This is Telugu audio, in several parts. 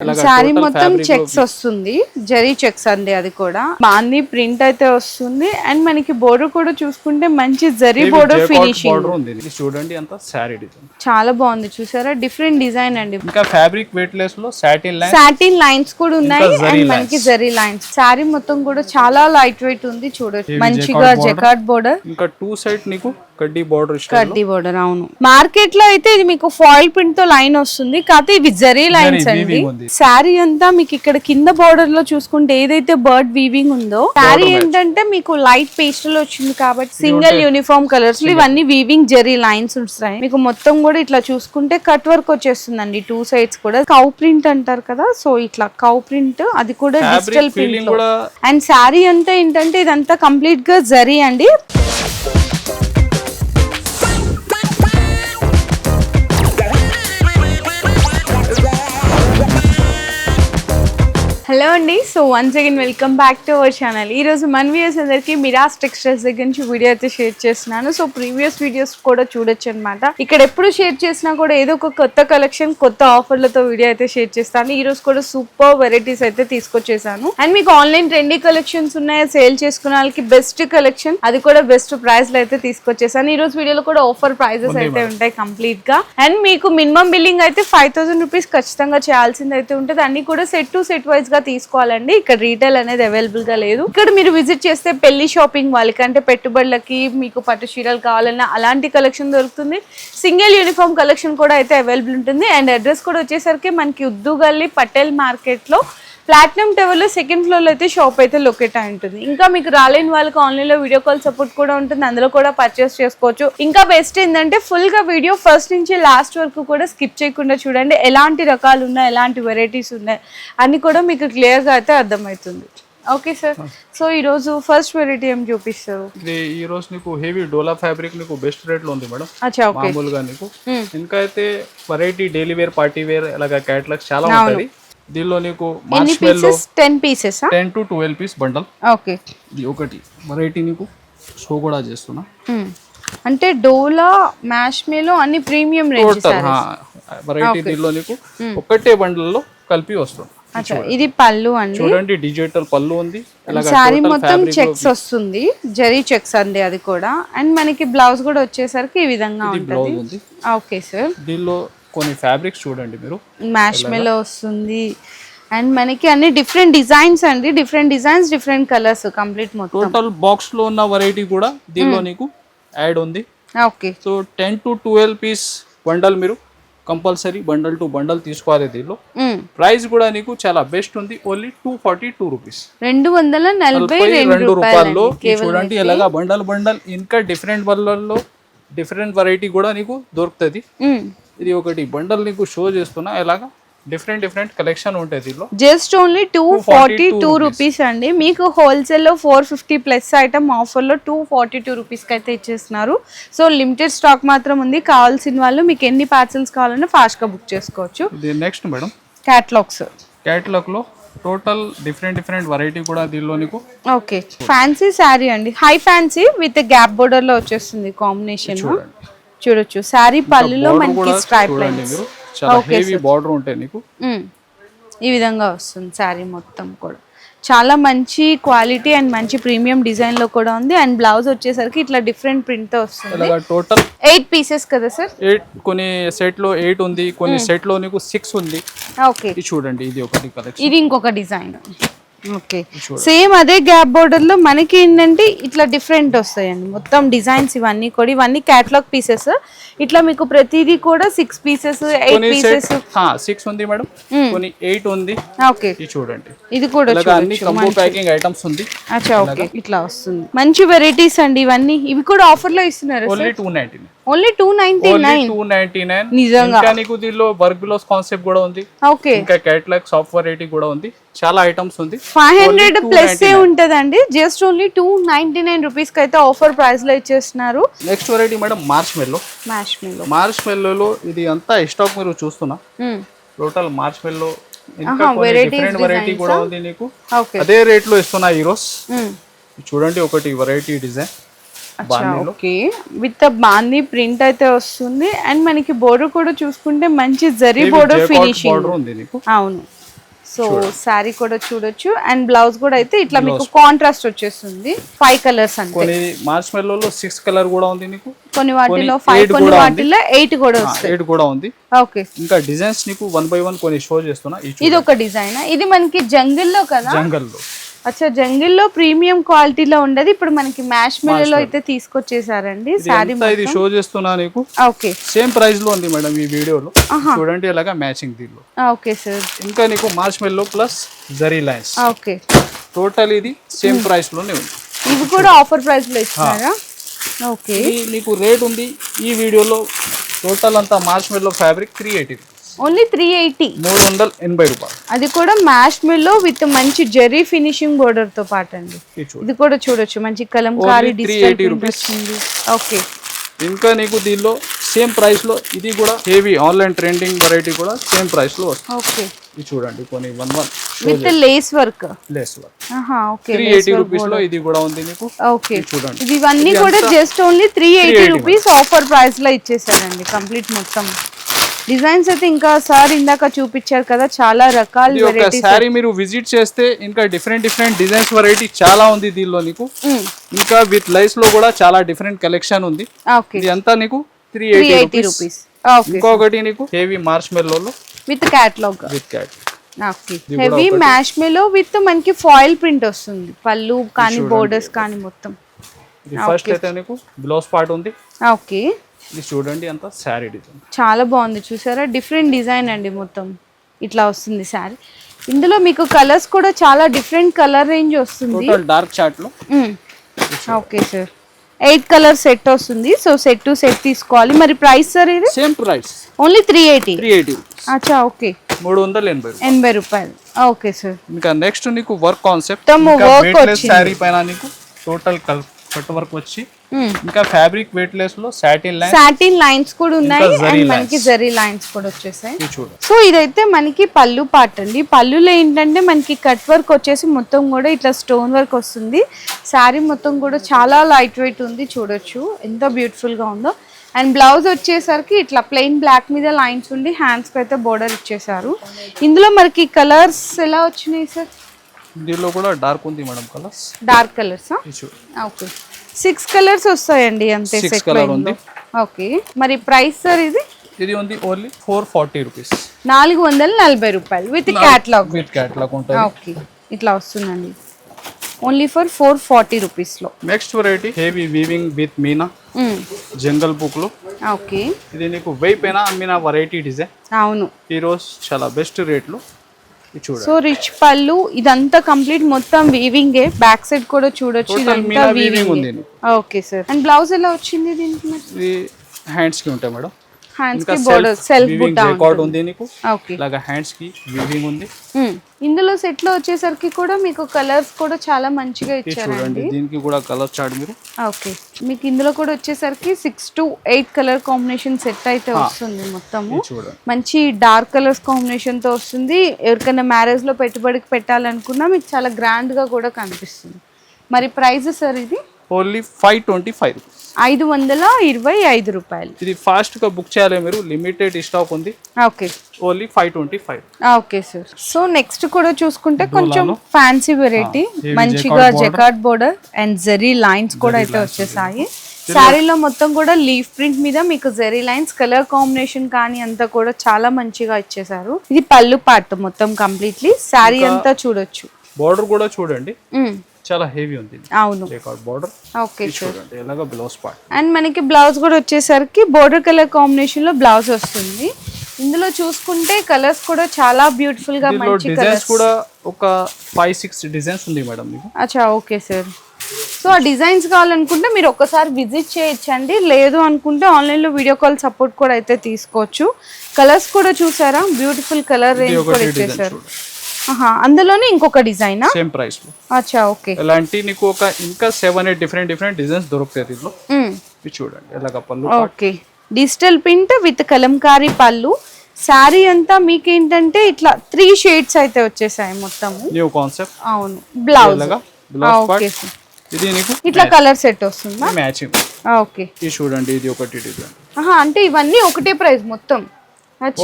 శారీ మొత్తం చెక్స్ వస్తుంది జరీ చెక్స్ అండి అది కూడా. బాంది ప్రింట్ అయితే వస్తుంది అండ్ మనకి బోర్డర్ కూడా చూసుకుంటే మంచి జరీ బోర్డర్ ఫినిషింగ్ చూడండి అంతా శారీ డిజైన్ చాలా బాగుంది చూసారా? డిఫరెంట్ డిజైన్ అండి. ఇంకా ఫ్యాబ్రిక్ వెయిట్ లెస్లో సాటిన్ లైన్ సాటిన్ లైన్స్ కూడా ఉన్నాయి అండ్. మనకి జరీ లైన్స్ శారీ మొత్తం కూడా చాలా లైట్ వెయిట్ ఉంది చూడొచ్చు మంచిగా. జకార్డ్ బోర్డర్ ఇంకా టూ సైడ్ నీకు కడ్డీ బార్డర్ కడ్డీ బోర్డర్ అవును. మార్కెట్లో అయితే ఇది మీకు ఫాయిల్ ప్రింట్తో లైన్ వస్తుంది. కాకపోతే ఇవి జరీ లైన్స్ అండి. శారీ అంతా మీకు ఇక్కడ కింద బోర్డర్లో చూసుకుంటే ఏదైతే బర్డ్ వీవింగ్ ఉందో శారీ ఏంటంటే మీకు లైట్ పేస్టల్ వచ్చింది కాబట్టి సింగిల్ యూనిఫామ్ కలర్స్ ఇవన్నీ వీవింగ్ జరీ లైన్స్ ఉంటాయి. మీకు మొత్తం కూడా ఇట్లా చూసుకుంటే కట్ వర్క్ వచ్చేస్తుందండి. టూ సైడ్స్ కూడా. కౌ ప్రింట్ అంటారు కదా సో ఇట్లా కౌ ప్రింట్ అది కూడా డిజిటల్ ప్రింట్ అండ్ శారీ అంతా ఏంటంటే ఇదంతా కంప్లీట్గా జరీ అండి. హలో అండి. So once again welcome back to our channel ఈ రోజు మన వ్యూస్ అందరికి మిరాస్ టెక్స్టైల్స్ దగ్గర నుంచి వీడియో అయితే షేర్ చేస్తున్నాను. సో ప్రీవియస్ వీడియోస్ కూడా చూడొచ్చు అనమాట ఇక్కడ ఎప్పుడు షేర్ చేసినా కూడా ఏదో ఒక కొత్త కలెక్షన్ కొత్త ఆఫర్లతో వీడియో అయితే షేర్ చేస్తాను. ఈ రోజు కూడా సూపర్ వెరైటీస్ అయితే తీసుకొచ్చేసాను. అండ్ మీకు ఆన్లైన్ ట్రెండీ కలెక్షన్స్ ఉన్నాయి సేల్ చేసుకునే వాళ్ళకి బెస్ట్ కలెక్షన్ అది కూడా బెస్ట్ ప్రైస్లో అయితే తీసుకొచ్చేసాను. ఈ రోజు వీడియోలో కూడా ఆఫర్ ప్రైజెస్ అయితే ఉంటాయి కంప్లీట్గా. అండ్ మీకు మినిమం బిల్లింగ్ అయితే ఫైవ్ థౌసండ్ రూపీస్ ఖచ్చితంగా చేయాల్సింది అయితే ఉంటుంది. అన్ని కూడా సెట్ టు సెట్ వైజ్గా తీసుకోవాలండి. ఇక్కడ రీటైల్ అనేది అవైలబుల్గా లేదు. ఇక్కడ మీరు విజిట్ చేస్తే పెళ్ళి షాపింగ్ వాళ్ళకి అంటే పెట్టుబడులకి మీకు పట్టు చీరలు కావాలన్నా అలాంటి కలెక్షన్ దొరుకుతుంది. సింగిల్ యూనిఫామ్ కలెక్షన్ కూడా అయితే అవైలబుల్ ఉంటుంది. అండ్ అడ్రస్ కూడా వచ్చేసరికి మనకి ఉద్దుగల్లి పటేల్ మార్కెట్లో ప్లాటినం టవర్లో సెకండ్ ఫ్లోర్లో అయితే షాప్ అయితే లొకేట్ అయి ఉంటుంది. ఇంకా మీకు రాలేని వాళ్ళకి ఆన్లైన్లో వీడియో కాల్ సపోర్ట్ కూడా ఉంటుంది. అందులో కూడా పర్చేస్ చేసుకోవచ్చు. ఇంకా బెస్ట్ ఏంటంటే ఫుల్గా వీడియో ఫస్ట్ నుంచి లాస్ట్ వరకు కూడా స్కిప్ చేయకుండా చూడండి. ఎలాంటి రకాలు ఉన్నాయి ఎలాంటి వెరైటీస్ ఉన్నాయి అన్ని కూడా మీకు క్లియర్గా అయితే అర్థమవుతుంది. ఓకే సార్ సో ఈరోజు ఫస్ట్ వెరైటీ ఏం చూపిస్తారు? ఇది ఈ రోజు నీకు హెవీ డోలా ఫ్యాబ్రిక్ నీకు బెస్ట్ రేట్లో ఉంది మేడం. మామూలుగా నీకు. ఇంకా అయితే variety daily wear party wear ఇలాగ క్యాటలాగ్స్ చాలా ఉంటుంది దీనిలో నీకు ten pieces ten to twelve piece bundle okay ఇది ఒకటి. వెరైటీ నీకు షో కూడా చేస్తున్నా. అంటే డోలా మ్యాష్ మేలో అన్ని ప్రీమియం రేంజ్ వెరైటీ దీనిలో నీకు ఒకటే బండల్లో కలిపి వస్తుంది. ఇది పళ్ళు అండి. చూడండి డిజిటల్ పళ్ళు ఉంది. total మొత్తం చెక్స్ వస్తుంది. జరీ చెక్స్ అండి అది కూడా. అండ్ మనకి బ్లౌజ్ కూడా వచ్చేసరికి ఈ విధంగా ఉంటుంది. ఓకే సార్ దీనిలో కొన్ని ఫ్యాబ్రిక్స్ చూడండి మీరు. మ్యాష్ మెలో వస్తుంది. అండ్ మనకి అన్ని డిఫరెంట్ డిజైన్స్ అండి. Different designs different colours complete మొత్తం. టోటల్ బాక్స్లో ఉన్న వెరైటీ కూడా దీనిలో నీకు యాడ్ ఉంది. Okay. So ten to twelve piece bundle మీరు కంపల్సరీ బండల్ టు బండల్ తీసుకోవాలి దీనిలో. ప్రైస్ కూడా నీకు చాలా బెస్ట్ ఉంది. Only two forty two rupees రెండు వందల నలభై రెండు రూపాయల్లో చూడండి ఎలాగా బండల్ బండల్ ఇంకా డిఫరెంట్ బండల్లో డిఫరెంట్ వెరైటీ కూడా నీకు దొరుకుతుంది. ఇది ఒకటి బండల్ నీకు షో చేస్తున్నా. ఎలాగా? డిఫరెంట్ డిఫరెంట్ కలెక్షన్ ఉంటుంది దీనిలో. Just only two forty two rupees అండి. మీకు హోల్సేల్లో ఫోర్ ఫిఫ్టీ ప్లస్ ఐటమ్ ఆఫర్లో టూ ఫార్టీ టూ రూపీస్కి అయితే ఇచ్చేస్తున్నారు. సో లిమిటెడ్ స్టాక్ మాత్రం ఉంది. కావాల్సిన వాళ్ళు మీకు ఎన్ని పార్సల్స్ కావాలన్నా ఫాస్ట్గా బుక్ చేసుకోవచ్చు. నెక్స్ట్ మేడం క్యాట్లాగ్స్ క్యాటలాగ్లో టోటల్ డిఫరెంట్ డిఫరెంట్ వెరైటీ కూడా దీనిలో నీకు. ఓకే ఫ్యాన్సీ శారీ అండి. హై ఫ్యాన్సీ విత్ గ్యాప్ బోర్డర్లో వచ్చేస్తుంది కాంబినేషన్ చూడొచ్చు. శారీ పళ్ళులో Border మనకి స్ట్రైప్ లైన్స్ చాలా హెవీ బార్డర్ ఉంటాయి నీకు ఈ విధంగా వస్తుంది శారీ మొత్తం కూడా. చాలా మంచి క్వాలిటీ అండ్ మంచి ప్రీమియం డిజైన్లో కూడా ఉంది. అండ్ బ్లౌజ్ వచ్చేసరికి ఇట్లా డిఫరెంట్ ప్రింట్తో వస్తుంది. టోటల్ ఎయిట్ పీసెస్ కదా సార్ ఎయిట్ కొన్ని సెట్లో ఎయిట్ ఉంది కొన్ని సెట్లో నీకు సిక్స్ ఉంది. ఓకే చూడండి ఇది ఒకటి కలెక్షన్ ఇది ఇంకొక డిజైన్ ఓకే. సేమ్ అదే గ్యాప్ బోర్డర్లో మనకి ఏంటంటే ఇట్లా డిఫరెంట్ వస్తాయండి. మొత్తం డిజైన్స్ ఇవన్నీ కూడా ఇవన్నీ క్యాటలాగ్ పీసెస్ ఇట్లా మీకు ప్రతిదీ కూడా six pieces eight pieces six ఉంది మేడం. కొన్ని ఎయిట్ ఉంది. ఓకే. చూడండి. ఇది కూడా ఇలాగా అన్ని కంబో ప్యాకింగ్ ఐటమ్స్ ఉంది. అచ్చా ఓకే. ఇట్లా వస్తుంది. మంచి వెరైటీస్ అండి ఇవన్నీ. ఇవి కూడా ఆఫర్లో ఇస్తున్నారు only only two ninety nine two ninety nine ఇంకా నీకు దీనిలో వర్క్ బిలోస్ కాన్సెప్ట్ కూడా ఉంది. ఓకే ఇంకా క్యాటలాగ్ సాఫ్ట్వేర్ వెరైటీ కూడా ఉంది. చాలా ఐటమ్స్ ఉంది. ఫైవ్ హండ్రెడ్ ప్లస్ ఏ ఉంటదండి. Just only two ninety nine రూపీస్కి అయితే ఆఫర్ ప్రైస్లో ఇచ్చేస్తున్నారు. Next variety madam marshmallow marshmallow March మెల్లోలో ఇది అంతా స్టాక్ మీరు చూస్తున్నా? టోటల్ మార్చ్ మెల్లో ఇంకా డిఫరెంట్ వెరైటీ కూడా ఉంది నీకు. అదే రేట్లో ఇస్తున్నా ఈరోస్ చూడండి ఒకటి వెరైటీ డిజైన్ ఓకే. విత్ బాందీ ప్రింట్ అయితే వస్తుంది. అండ్ మనకి బోర్డర్ కూడా చూసుకుంటే మంచి జరీ బోర్డర్ ఫినిషింగ్. అవును. సో శారీ కూడా చూడొచ్చు. అండ్ బ్లౌజ్ కూడా అయితే ఇట్లా మీకు కాంట్రాస్ట్ వచ్చేస్తుంది. ఫైవ్ కలర్స్ కొన్ని మార్చ్ మెల్లోలో సిక్స్ కలర్ కూడా ఉంది నీకు? కొన్ని వాటిలో ఫైవ్ కొన్ని. వాటిలో ఎయిట్ కూడా వస్తాయి. ఎయిట్ కూడా ఉంది. ఓకే. ఇంకా డిజైన్స్ నీకు వన్ బై వన్ కొన్ని షో చేస్తున్నా. ఇది ఒక డిజైన్ ఇది మనకి జంగిల్లో కదా? జంగల్లో అచ్చా జంగిల్లో ప్రీమియం క్వాలిటీలో ఉండదు. ఇప్పుడు మనకి మ్యాష్ మెల్లో అయితే తీసుకొచ్చేసారండి. శారీ ఇది షో చేస్తున్నా నీకు? ఓకే. సేమ్ ప్రైస్లో ఉంది మేడం ఈ వీడియోలో. చూడండి ఇలాగా మ్యాచింగ్ దీనిలో. Okay sir. ఇంకా నీకు marshmallow plus zari lines. Okay. Total ఇది సేమ్ ప్రైస్లోనే ఉంది. ఇవి కూడా ఆఫర్ ప్రైస్లో ఇస్తున్నారా? ఓకే. ఇది నీకు రేట్ ఉంది ఈ వీడియోలో. టోటల్ అంతా marshmallow fabric three eighty only three eighty. మూడు వందల ఎనభై రూపాయలు. అది కూడా మ్యాష్ మిల్లో విత్ మంచి జెరీ ఫినిషింగ్ బోర్డర్తో పాటు అండి. ఇది కూడా చూడొచ్చు. మంచి కలంకారీ డిజిటల్ 380. వచ్చింది ఓకే. ఇంకా నీకు దీనిలో సేమ్ ప్రైస్లో ఇది కూడా హెవీ ఆన్లైన్ ట్రెండింగ్ వెరైటీ కూడా సేమ్ ప్రైస్లో వస్తుంది. ఓకే. ఇది చూడండి కొన్ని one one with lace work. Less ఆహా ఓకే. త్రీ ఎయిటీ రూపీస్లో ఇది కూడా ఉంది నీకు. ఓకే. చూడండి. ఇది ఇవన్నీ కూడా just only three eighty rupees offer ప్రైస్లో ఇచ్చేసారండి కంప్లీట్ మొత్తం. డిజైన్స్ అయితే ఇంకా సార్ ఇందాక చూపించారు కదా చాలా రకాల శారీ మీరు విజిట్ చేస్తే ఇంకా డిఫరెంట్ డిఫరెంట్ డిజైన్స్ వెరైటీ చాలా ఉంది దీనిలో నీకు. ఇంకా విత్ లైస్లో కూడా చాలా డిఫరెంట్ కలెక్షన్ ఉంది. ఓకే. ఇది అంతా నీకు? త్రీ ఎయిటీ రూపీస్ ఇంకొకటి నీకు? హెవీ మార్చ్ మెల్లోలో with catalogue with cat heavy marshmallow with మనకి ఫాయిల్ ప్రింట్ వస్తుంది. పళ్ళు కానీ బోర్డర్స్ కానీ మొత్తం. ఫస్ట్ అయితే నీకు బ్లౌజ్ పార్ట్ ఉంది. ఓకే. ఇది చూడండి అంత శారీ డిజైన్. చాలా బాగుంది చూసారా? డిఫరెంట్ డిజైన్ అండి మొత్తం. ఇట్లా వస్తుంది శారీ. ఇందులో మీకు కలర్స్ కూడా చాలా డిఫరెంట్ కలర్ రేంజ్ వస్తుంది. టోటల్ డార్క్ చార్ట్లో. Okay sir eight colour set వస్తుంది. సో సెట్ టు సెట్ తీసుకోవాలి. మరి ప్రైస్ సార్ ఇది? Same price only three eighty three eighty అచ్చా ఓకే మూడు వందల ఎనభై రూపాయలు. ఎనభై రూపాయలు. ఓకే సార్ ఇంకా నెక్స్ట్ నీకు వర్క్ కాన్సెప్ట్ వచ్చింది. శారీ పైన నీకు టోటల్ కట్ వర్క్ వచ్చి ఇంకా ఫ్యాబ్రిక్ వెయిట్ లెస్లో సాటిన్ లైన్ సాటిన్ లైన్స్ కూడా ఉన్నాయి అండ్ మనకి జరీ లైన్స్ కూడా వచ్చేసాయి. సో ఇదైతే మనకి పళ్ళు పార్ట్ అండి. పళ్ళులో ఏంటంటే మనకి కట్ వర్క్ వచ్చేసి మొత్తం కూడా ఇట్లా స్టోన్ వర్క్ వస్తుంది. శారీ మొత్తం కూడా చాలా లైట్ వెయిట్ ఉంది చూడొచ్చు. ఎంత beautiful గా ఉందో. అండ్ బ్లౌజ్ వచ్చేసరికి ఇట్లా ప్లెయిన్ బ్లాక్ మీద లైన్స్ ఉండి హ్యాండ్స్కి అయితే బోర్డర్ ఇచ్చేసారు ఇందులో మనకి కలర్స్ ఎలా వచ్చినాయి సార్ దీనిలో కూడా డార్క్ ఉంది మేడం కలర్స్ డార్క్ కలర్సా ఓకే సిక్స్ కలర్స్ వస్తాయండి అంతే సెట్ colour ఉంది. ఓకే. మరి ప్రైస్ సార్ ఇది? ఇది ఉంది ఓన్లీ ఫోర్ ఫార్టీ రూపీస్. నాలుగు వందల నలభై రూపాయలు విత్ క్యాట్లాగ్. విత్ క్యాట్లాగ్ ఉంటుంది. ఓకే. ఇట్లా వస్తుందండి. ఓన్లీ ఫర్ ఫోర్ ఫార్టీ రూపీస్లో. Next variety heavy weaving with meena jungle బుక్లో ఓకే. ఇది నీకు వెయ్యి పైన అమ్మిన వెరైటీ డిజైన్ అవును. ఈ రోజు చాలా బెస్ట్ రేట్లో సో రిచ్ పళ్ళు ఇదంతా కంప్లీట్ మొత్తం వీవింగే బ్యాక్ సైడ్ కూడా చూడొచ్చు ఇదంతా weaving okay sir. And blouse ఎలా వచ్చింది దీనికి హ్యాండ్స్కి ఉంటాయి మేడం. హ్యాండ్స్ ఇంకా కి బోర్డర్ సెల్ఫ్ వీవింగ్ బుట్టా జైకార్డ్ ఉంది నీకు? ఓకే ఇలాగా హ్యాండ్స్కి వీవింగ్ ఉంది. ఇందులో సెట్లో వచ్చేసరికి కూడా మీకు కలర్స్ కూడా చాలా మంచిగా ఇచ్చారండి. చూడండి దీనికి కూడా కలర్ చార్ట్ మీరు. ఓకే మీకు ఇందులో కూడా వచ్చేసరికి six to eight colour combination set అయితే వస్తుంది మొత్తము. మంచి డార్క్ కలర్స్ కాంబినేషన్తో వస్తుంది. ఎవరికైనా మ్యారేజ్లో పెట్టుబడికి పెట్టాలనుకున్నా మీకు చాలా గ్రాండ్గా కూడా కనిపిస్తుంది. మరి ప్రైస్ సార్ ఇది? ఓన్లీ ఫైవ్ ట్వంటీ ఫైవ్ ఐదు వందల ఇరవై ఐదు రూపాయలు. ఇది ఫాస్ట్గా బుక్ చేయాలి మీరు లిమిటెడ్ స్టాక్ ఉంది. Okay. Only five twenty five. Okay sir. So next కూడా చూసుకుంటే కొంచెం ఫ్యాన్సీ వెరైటీ మంచిగా jacquard border? And zari lines కూడా అయితే వచ్చేసాయి. శారీలో మొత్తం కూడా లీఫ్ ప్రింట్ మీద మీకు జెరీ లైన్స్ కలర్ కాంబినేషన్ కానీ అంతా కూడా చాలా మంచిగా ఇచ్చేసారు. ఇది పళ్ళు పార్ట్ మొత్తం కంప్లీట్లీ. శారీ అంతా చూడొచ్చు. బార్డర్ కూడా చూడండి. చాలా హెవీ ఉంది అవును. బార్డర్ ఓకే సార్ చూడండి ఎలాగ బ్లౌజ్ పార్ట్ అండ్ మనకి బ్లౌజ్ కూడా వచ్చేసరికి బోర్డర్ కలర్ కాంబినేషన్లో బ్లౌజ్ వస్తుంది. ఇందులో చూసుకుంటే కలర్స్ కూడా చాలా బ్యూటిఫుల్గా మంచి డిజైన్స్ కలర్స్ కూడా ఒక ఫైవ్ సిక్స్ డిజైన్స్ ఉంది మేడం మీకు. అచ్చా ఓకే సార్ సో ఆ డిజైన్స్ కావాలనుకుంటే మీరు ఒక్కసారి విజిట్ చేయొచ్చండి. లేదు అనుకుంటే ఆన్లైన్లో వీడియో కాల్ సపోర్ట్ కూడా అయితే తీసుకోవచ్చు. కలర్స్ కూడా చూసారా? బ్యూటిఫుల్ కలర్ రేంజ్ కూడా ఇచ్చేసారు. అందులోనే ఇంకొక డిజైనా? సేమ్ ప్రైస్లో అచ్చా ఓకే. ఇలాంటి నీకు ఒక ఇంకా seven eight different different designs దొరుకుతాయి దీనిలో. ఇవి చూడండి ఎలాగ పళ్ళు okay. Digital print with kalamkari పళ్ళు. శారీ అంతా మీకేంటంటే ఇట్లా త్రీ షేడ్స్ అయితే వచ్చేసాయి మొత్తము. న్యూ కాన్సెప్ట్ అవును. బ్లౌజ్ ఓకే ఇది నీకు? ఇట్లా కలర్ సెట్ వస్తుందా? Matching okay. ఇది చూడండి ఇది ఒకటి డిజైన్. అంటే ఇవన్నీ ఒకటే ప్రైస్ మొత్తం.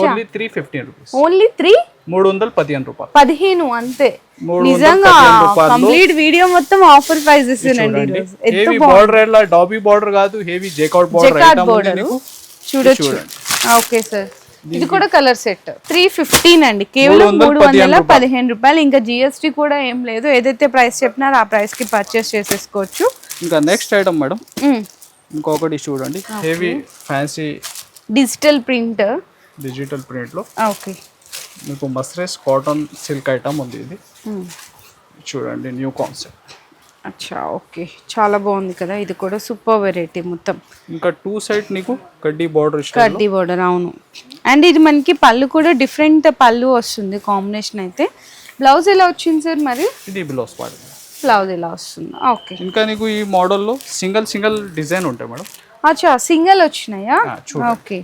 Only three fifteen rupees only three మూడు వందల పదిహేను రూపాయలు. పదిహేను అంతే. నిజంగా కంప్లీట్ వీడియో మొత్తం ఆఫర్ ఎంత హెవీ బార్డర్ ఎలా డాబీ బార్డర్ కాదు హెవీ జేకౌట్ బార్డర్ చూడొచ్చు. Okay sir. ఇది కూడా కలర్ సెట్. త్రీ ఫిఫ్టీన్ అండి. కేవలం మూడు వందల పదిహేను రూపాయలు. ఇంకా జిఎస్టీ కూడా ఏం లేదు. ఏదైతే ప్రైస్ చెప్పినారో ఆ ప్రైస్కి పర్చేస్ చేసేసుకోవచ్చు. ఇంకా నెక్స్ట్ ఐటమ్ మేడం. ఇంకొకటి చూడండి. Heavy fancy digital print digital ప్రింట్లో. ఓకే. మీకు మస్రెస్ కాటన్ సిల్క్ ఐటమ్ ఉంది ఇది. మ్మ్. చూడండి న్యూ కాన్సెప్ట్ అచ్చా ఓకే. చాలా బాగుంది కదా ఇది కూడా సూపర్ వెరైటీ మొత్తం. ఇంకా టూ సైడ్ నీకు కడ్డీ బార్డర్ కడ్డీ బోర్డర్ అవును. అండ్ ఇది మనకి పళ్ళు కూడా డిఫరెంట్ పళ్ళు వస్తుంది కాంబినేషన్ అయితే. బ్లౌజ్ ఎలా వచ్చింది సార్ మరి? ఇది బ్లౌజ్ పార్ట్ బ్లౌజ్ ఎలా వస్తుంది ఓకే. ఇంకా నీకు ఈ మోడల్లో సింగిల్ సింగిల్ డిజైన్ ఉంటాయి మేడం. అచ్చా సింగిల్ వచ్చినాయా. ఓకే.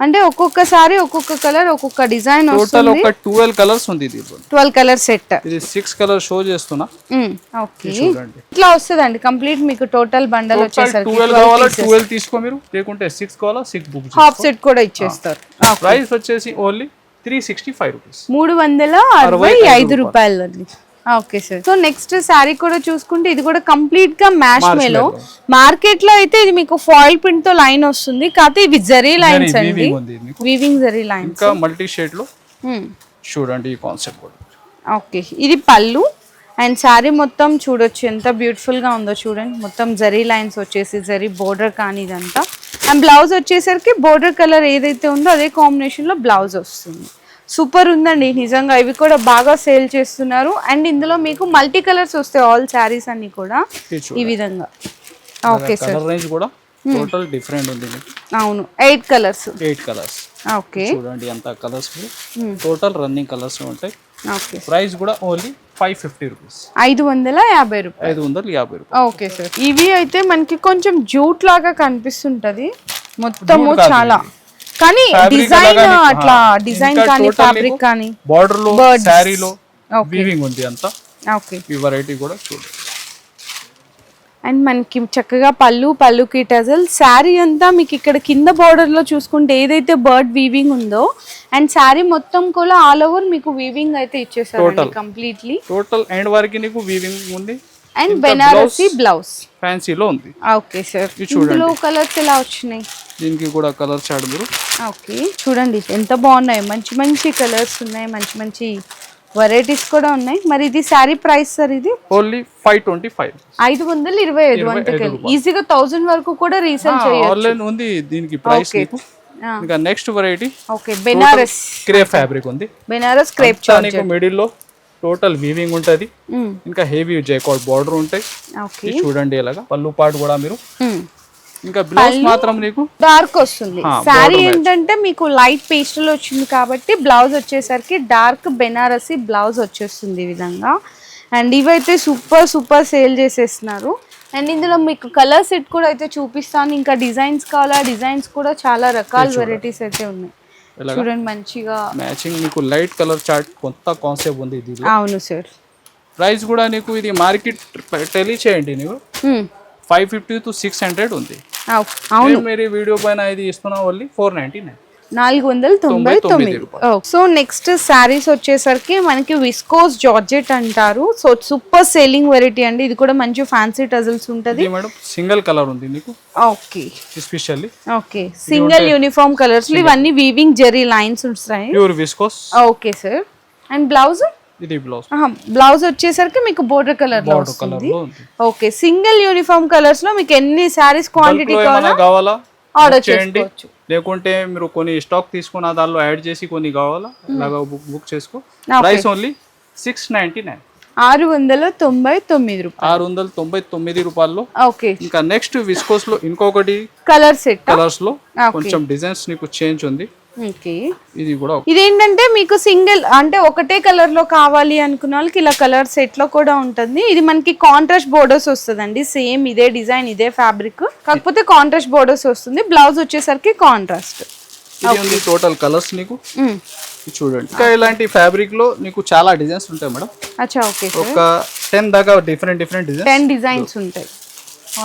అంటే ఒక్కొక్కసారి ఒక్కొక్క కలర్ ఒక్కొక్క డిజైన్ టోటల్ ఒక ట్వెల్వ్ కలర్స్ ఉంది దీంట్లో ట్వెల్వ్ కలర్ సెట్ ఇది సిక్స్ కలర్ షో చేస్తున్నా. ఓకే. ఇట్లా వస్తుందండి కంప్లీట్ మీకు టోటల్ బండల్ వచ్చేసరికి ట్వెల్వ్ కావాలా? ట్వెల్వ్ తీసుకో మీరు. లేకుంటే కావాలా? బుక్ హాఫ్ సెట్ కూడా ఇచ్చేస్తారు. ప్రైస్ వచ్చేసి ఓన్లీ రూపాయలు. Okay sir so next sari కూడా చూసుకుంటే ఇది కూడా కంప్లీట్గా మ్యాష్ మేలో మార్కెట్లో అయితే ఇది మీకు ఫాయిల్ ప్రింట్తో లైన్ వస్తుంది. కాకపోతే ఇవి జరీ లైన్స్ అండి. వీవింగ్ జరీ లైన్స్ ఇంకా మల్టీ షేడ్లో చూడండి ఈ కాన్సెప్ట్ కూడా. ఓకే ఇది పళ్ళు. అండ్ శారీ మొత్తం చూడొచ్చు. ఎంత బ్యూటిఫుల్గా ఉందో చూడండి. మొత్తం జరీ లైన్స్ వచ్చేసి జరీ బోర్డర్ కానీ ఇదంతా. అండ్ బ్లౌజ్ వచ్చేసరికి బోర్డర్ కలర్ ఏదైతే ఉందో అదే కాంబినేషన్లో బ్లౌజ్ వస్తుంది. సూపర్ ఉందండి. నిజంగా ఇవి కూడా బాగా సేల్ చేస్తున్నారు. అండ్ ఇందులో మీకు మల్టీ కలర్స్ వస్తాయి ఆల్ శారీస్ అన్ని కూడా ఈ విధంగా. Okay sir. రేంజ్ కూడా టోటల్ డిఫరెంట్ ఉంది. అవును. Eight colours eight colours okay. చూడండి అంత కలర్స్ టోటల్ రన్నింగ్ కలర్స్ ఉంటాయి. ఓకే. ప్రైస్ కూడా ఓన్లీ ఫైవ్ ఫిఫ్టీ రూపీస్ ఐదు వందల యాభై రూపాయలు. ఐదు వందల యాభై రూపాయలు. Okay sir. ఇవి అయితే మనకి కొంచెం జూట్ లాగా కనిపిస్తుంటది. మొత్తము చాలా. కానీ డిజైన్ అట్లా డిజైన్ కానీ ఫ్యాబ్రిక్ కానీ బార్డర్లో. శారీలో Okay. వీవింగ్ ఉంది అంతా. ఓకే ఈ వెరైటీ కూడా చూడండి అండ్ మనకి చక్కగా పళ్ళు పళ్ళుకి టజల్ శారీ అంతా మీకు ఇక్కడ కింద border లో చూసుకుంటే ఏదైతే బర్డ్ వీవింగ్ ఉందో అండ్ శారీ మొత్తం కూడా ఆల్ ఓవర్ మీకు వీవింగ్ అయితే ఇచ్చేసారు కంప్లీట్లీ టోటల్ ఎండ్ వరకు నీకు వీవింగ్ ఉంది? అండ్ బెనారసి బ్లౌజ్ ఫ్యాన్సీలో ఉంది. ఓకే సార్ ఇది చూడండి. ఇందులో కలర్స్ ఎలా వచ్చినాయి? దీనికి కూడా కలర్ చాట్ మీరు. ఓకే చూడండి ఎంత బాగున్నాయి. మంచి మంచి కలర్స్ ఉన్నాయి. మంచి మంచి వెరైటీస్ కూడా ఉన్నాయి. మరి ఇది శారీ ప్రైస్ సార్ ఇది? ఓన్లీ ఫైవ్ ట్వంటీ ఫైవ్ ఐదు వందల ఇరవై ఐదు వంతకెళ్ళి ఈజీగా థౌసండ్ వరకు కూడా రీసేల్ చేయొచ్చు. ఆన్లైన్ ఉంది దీనికి ప్రైస్ ఇంకా next variety okay Banaras crepe fabric ఉంది. బెనారస్ క్రేప్ మిడిల్లో టోటల్ వీవింగ్ ఉంటది. ఇంకా హెవీ జైకాట్ బార్డర్ ఉంటాయి చూడండి ఇలాగా. పళ్ళు పాటు కూడా మీరు. ఇంకా బ్లౌజ్ మాత్రం నీకు డార్క్ వస్తుంది. శారీ ఏంటంటే మీకు లైట్ పేస్టల్ వచ్చింది కాబట్టి బ్లౌజ్ వచ్చేసరికి డార్క్ బెనారసి బ్లౌజ్ వచ్చేస్తుంది ఈ విధంగా. అండ్ ఇవైతే సూపర్ సూపర్ సేల్ చేసేస్తున్నారు. అండ్ ఇందులో మీకు కలర్ సెట్ కూడా అయితే చూపిస్తాను. ఇంకా డిజైన్స్ కావాలా? డిజైన్స్ కూడా చాలా రకాల వెరైటీస్ అయితే ఉన్నాయి. చూడండి మంచిగా మ్యాచింగ్ నీకు లైట్ కలర్ చార్ట్ కొత్త కాన్సెప్ట్ ఉంది ఇది అవును సార్ ప్రైస్ కూడా నీకు ఇది మార్కెట్ టెలి చేయండి నీకు five fifty to six hundred ఉంది. అవును. మీరు వీడియో పైన ఇది ఇస్తున్నా ఓన్లీ? ఫోర్ నైన్టీ నైన్ నాలుగు వందల తొంభై తొమ్మిది సో నెక్స్ట్ శారీస్ వచ్చేసరికి మనకి విస్కోస్ జార్జెట్ అంటారు. సో సూపర్ సేలింగ్ వెరైటీ అండి. ఇది కూడా మంచి ఫ్యాన్సీ టజల్స్ ఉంటది. మేడం సింగిల్ కలర్ ఉంది okay. Especially okay. Single uniform colours. ఇవన్నీ వీవింగ్ జెరీ లైన్స్ ఉంటాయి. Pure viscose. Okay sir. And blouse? ఇది బ్లౌజ్. బ్లౌజ్ వచ్చేసరికి మీకు బోర్డర్ కలర్లో వస్తుంది. ఓకే. సింగిల్ యూనిఫామ్ కలర్స్లో మీకు ఎన్ని శారీస్ క్వాంటిటీ కావాలా? ఆర్డర్ చేయండి. లేకుంటే మీరు కొన్ని స్టాక్ తీసుకున్న దానిలో యాడ్ చేసి కొన్ని కావాలా? ఇలాగా బుక్ బుక్ చేసుకో. Price only six ninety nine ఆరు వందల తొంభై తొమ్మిది రూపాయలు. ఆరు వందల తొంభై తొమ్మిది రూపాయల్లో. ఓకే ఇంకా నెక్స్ట్ విస్కోస్లో ఇంకొకటి కలర్ సెట్ కలర్స్లో. కొంచెం డిజైన్స్ నీకు చేంజ్ ఉంది. ఇది కూడా ఇదేంటంటే మీకు సింగిల్ అంటే ఒకటే కలర్లో కావాలి అనుకున్న వాళ్ళకి ఇలా కలర్ సెట్లో కూడా ఉంటుంది. ఇది మనకి కాంట్రాస్ట్ బోర్డర్స్ వస్తుందండి. సేమ్ ఇదే డిజైన్ ఇదే ఫ్యాబ్రిక్ కాకపోతే కాంట్రాస్ట్ బోర్డర్స్ వస్తుంది. బ్లౌజ్ వచ్చేసరికి కాంట్రాస్ట్ టోటల్ కలర్స్ నీకు. చూడండి. ఇంకా ఇలాంటి ఫ్యాబ్రిక్లో నీకు చాలా డిజైన్స్ ఉంటాయి మేడం. అచ్చా ఓకే ఒక టెన్ దాకా different different design ten designs ఉంటాయి.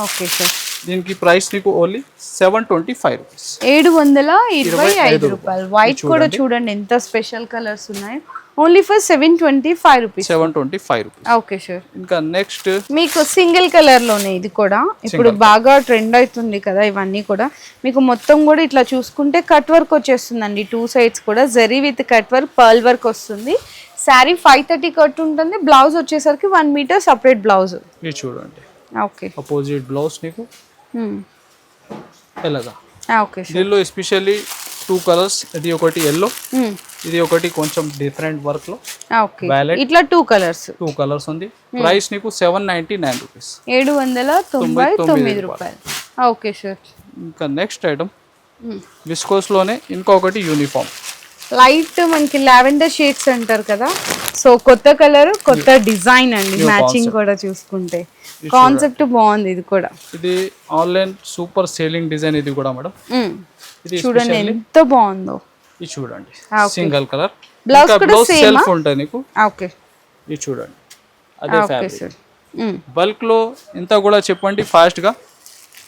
Okay sir. దీనికి ప్రైస్ నీకు only seven twenty five rupees. ఏడు వందల ఇరవై ఐదు రూపాయలు. వైట్ కూడా చూడండి. ఎంత స్పెషల్ కలర్స్ ఉన్నాయి. Only for seven twenty five rupees seven twenty five rupees. Okay sir. ఇంకా నెక్స్ట్ మీకు సింగిల్ కలర్లోనే ఇది కూడా. ఇప్పుడు బాగా ట్రెండ్ అవుతుంది కదా ఇవన్నీ కూడా. మీకు మొత్తం కూడా ఇట్లా చూసుకుంటే కట్ వర్క్ వచ్చేస్తుందండి. టూ సైడ్స్ కూడా. Zari with cut work pearl work వస్తుంది. శారీ ఫైవ్ థర్టీ కట్ ఉంటుంది. బ్లౌజ్ వచ్చేసరికి వన్ మీటర్ సపరేట్ బ్లౌజ్ చూడండి. ఓకే అపోజిట్ బ్లౌజ్ నీకు? ఎలాగా ఓకే సార్ దీనిలో ఎస్పెషల్లీ టూ కలర్స్ ఇది ఒకటి ఎల్లో ఇది ఒకటి కొంచెం డిఫరెంట్ వర్క్లో Violet. ఇట్లా టూ కలర్స్ టూ కలర్స్ ఉంది. ప్రైస్ నీకు సెవెన్ నైన్టీ నైన్ రూపీస్ ఏడు వందల తొంభై తొమ్మిది రూపాయలు. ఓకే సార్ ఇంకా నెక్స్ట్ ఐటమ్ విస్కోస్లోనే ఇంకొకటి యూనిఫామ్ లైట్ మనకి లావెండర్ షేడ్స్ అంటారు కదా. సో కొత్త కలర్ కొత్త డిజైన్ అండి. మ్యాచింగ్. కూడా చూసుకుంటే. కాన్సెప్ట్ బాగుంది ఇది కూడా. ఇది ఆన్లైన్ సూపర్ సేలింగ్ డిజైన్ ఇది కూడా మేడం. ఇది చూడండి ఎంత బాగుందో. ఇది చూడండి. సింగల్ కలర్ కూడా బ్లౌజ్ same సెల్ఫ్? ఉంటుంది నీకు. ఓకే. ఇది చూడండి. అదే ఓకే ఫ్యాబ్రిక్ సార్ బల్క్లో ఇంత కూడా చెప్పండి ఫాస్ట్గా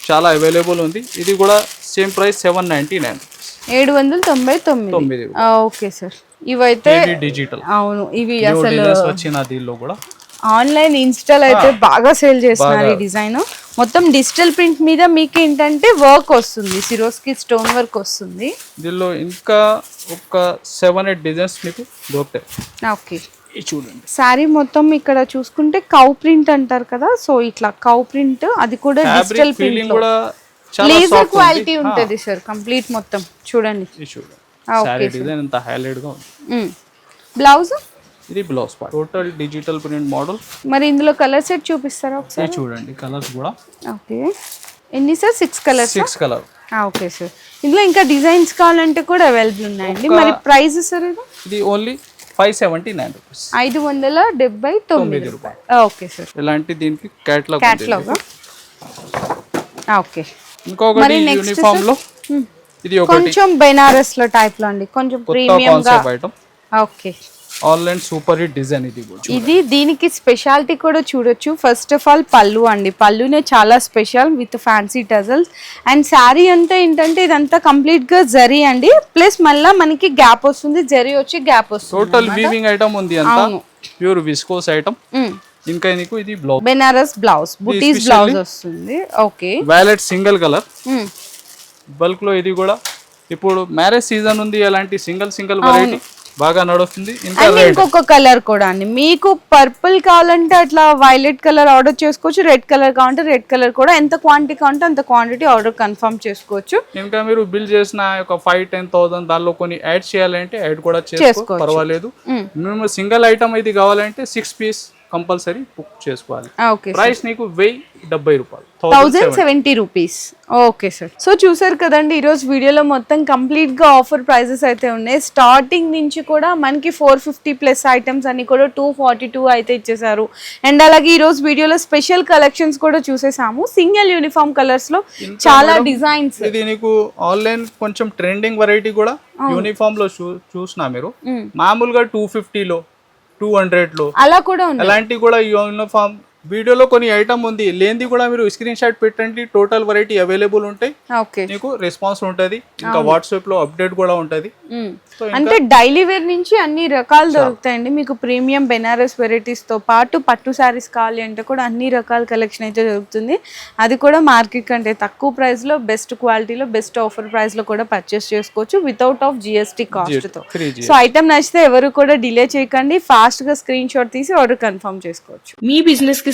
చాలా అవైలబుల్ ఉంది. ఇది కూడా same price seven ninety nine ఏడు వందల తొంభై తొమ్మిది. ఓకే సార్ ఇవైతే డిజిటల్ అవును ఇవి అసలు వచ్చిన దీనిలో కూడా. ఆన్లైన్ ఇన్స్టాల్ అయితే బాగా సేల్ చేస్తున్నారు ఈ డిజైన్. మొత్తం డిజిటల్ ప్రింట్ మీద మీకు ఏంటంటే వర్క్ వస్తుంది. సిరోస్కి స్టోన్ వర్క్ వస్తుంది. దీనిలో ఇంకా ఒక సెవెన్ ఎయిట్ డిజైన్స్ మీకు దొరుకుతాయి. ఓకే. చూడండి. శారీ మొత్తం ఇక్కడ చూసుకుంటే కౌ ప్రింట్ అంటారు కదా సో ఇట్లా కౌ ప్రింట్ అది కూడా డిజిటల్ ప్రింట్ కూడా చాలా లేజర్ క్వాలిటీ ఉంటుంది సార్ కంప్లీట్ మొత్తం. చూడండి. సారీ డిజైన్ హైలైట్గా ఉంది. బ్లౌజ్? ఇది blouse part total digital print model మరి ఇందులో కలర్ సెట్ చూపిస్తారా ఒకసారి? చూడండి కలర్స్ కూడా. ఓకే. ఎన్ని sir? Six colours six colour okay sir. ఇందులో ఇంకా డిజైన్స్ కావాలంటే కూడా అవైలబుల్ ఉన్నాయండి. మరి ప్రైస్ సార్ ఇది? ఇది only five seventy nine rupees ఐదు వందల డెబ్బై తొమ్మిది రూపాయలు. Okay sir. ఇలాంటి దీనికి క్యాట్లాగ్ క్యాట్లాగ్ ఓకే. ఇంకొకటి యూనిఫామ్లో ఇది ఒకటి. కొంచెం బెనారస్లో టైప్లో అండి. కొంచెం ప్రీమియం గా. Concept online super hit design ఇది ఇది దీనికి స్పెషాలిటీ కూడా చూడొచ్చు. ఫస్ట్ ఆఫ్ ఆల్ పళ్ళు అండి. పళ్ళునే చాలా special with fancy tassels. And sari అంతా ఏంటంటే ఇదంతా కంప్లీట్గా జరీ అండి. ప్లస్ మళ్ళా మనకి గ్యాప్ వస్తుంది. జరీ వచ్చి గ్యాప్ వస్తుంది టోటల్ వీవింగ్ ఐటమ్ ఉంది అంతా. ప్యూర్ విస్కోస్ ఐటమ్ ఇంకా నీకు ఇది బ్లౌజ్ బెనారస్ బ్లౌజ్ బుటీస్ బ్లౌజ్ వస్తుంది. ఓకే వ్యాలెట్ సింగిల్ కలర్ బల్క్లో ఇది కూడా. ఇప్పుడు మ్యారేజ్ సీజన్ ఉంది. అలాంటి సింగిల్ సింగిల్ వెరైటీ బాగా నడుస్తుంది. ఇంకొక కలర్ కూడా అండి. మీకు పర్పుల్ కావాలంటే అట్లా వైలెట్ కలర్ ఆర్డర్ చేసుకోవచ్చు రెడ్ కలర్ కావాలంటే రెడ్ కలర్ కూడా. ఎంత క్వాంటిటీ కావాలంటే అంత క్వాంటిటీ ఆర్డర్ కన్ఫర్మ్ చేసుకోవచ్చు. ఇంకా మీరు బిల్ చేసిన ఒక ఫైవ్ టెన్ థౌసండ్ దానిలో కొన్ని యాడ్ చేయాలంటే యాడ్ కూడా చేసుకో చేసుకోవచ్చు. పర్వాలేదు. మేము. సింగిల్ ఐటమ్ ఇది కావాలంటే సిక్స్ పీస్ కంపల్సరీ బుక్ చేసుకోవాలి. ప్రైస్ నీకు వెయ్యి డెబ్బై రూపాయలు. Thousand seventy rupees okay sir so చూసారు కదండి ఈరోజు వీడియోలో మొత్తం కంప్లీట్గా ఆఫర్ ప్రైజెస్ అయితే ఉన్నాయి. స్టార్టింగ్ నుంచి కూడా మనకి ఫోర్ ఫిఫ్టీ ప్లస్ ఐటమ్స్ అన్ని కూడా టూ ఫార్టీ టూ అయితే ఇచ్చేసారు అండ్ అలాగే ఈ రోజు వీడియోలో స్పెషల్ కలెక్షన్స్ కూడా చూసేసాము. సింగిల్ యూనిఫామ్ కలర్స్లో చాలా డిజైన్స్ ఇది నీకు ఆన్లైన్ కొంచెం ట్రెండింగ్ వెరైటీ కూడా యూనిఫామ్లో చూసినా మీరు. మామూలుగా టూ ఫిఫ్టీలో టూ హండ్రెడ్లో అలా కూడా ఉంది. అలాంటి కూడా యూనిఫామ్ వీడియోలో కొన్ని ఐటమ్ ఉంది. లేనిది కూడా మీరు స్క్రీన్ షాట్ పెట్టండి. టోటల్ వెరైటీ అవైలబుల్ ఉంటాయి. ఓకే నీకు రెస్పాన్స్ ఉంటుంది. ఇంకా వాట్సాప్లో అప్డేట్ కూడా ఉంటుంది. సో అంటే డైలీ వేర్ నుంచి అన్ని రకాలు దొరుకుతాయండి. మీకు ప్రీమియం బెనారస్ వెరైటీస్తో పాటు పట్టు శారీస్ కావాలి అంటే కూడా అన్ని రకాల కలెక్షన్ అయితే దొరుకుతుంది. అది కూడా మార్కెట్ కంటే తక్కువ ప్రైస్లో బెస్ట్ క్వాలిటీలో బెస్ట్ ఆఫర్ ప్రైస్లో కూడా పర్చేస్ చేసుకోవచ్చు వితౌట్ ఆఫ్ జిఎస్టీ కాస్ట్తో. సో ఐటమ్ నచ్చితే ఎవరు కూడా డిలే చేయకండి. ఫాస్ట్గా స్క్రీన్ షాట్ తీసి ఆర్డర్ కన్ఫర్మ్ చేసుకోవచ్చు. మీ బిజినెస్కి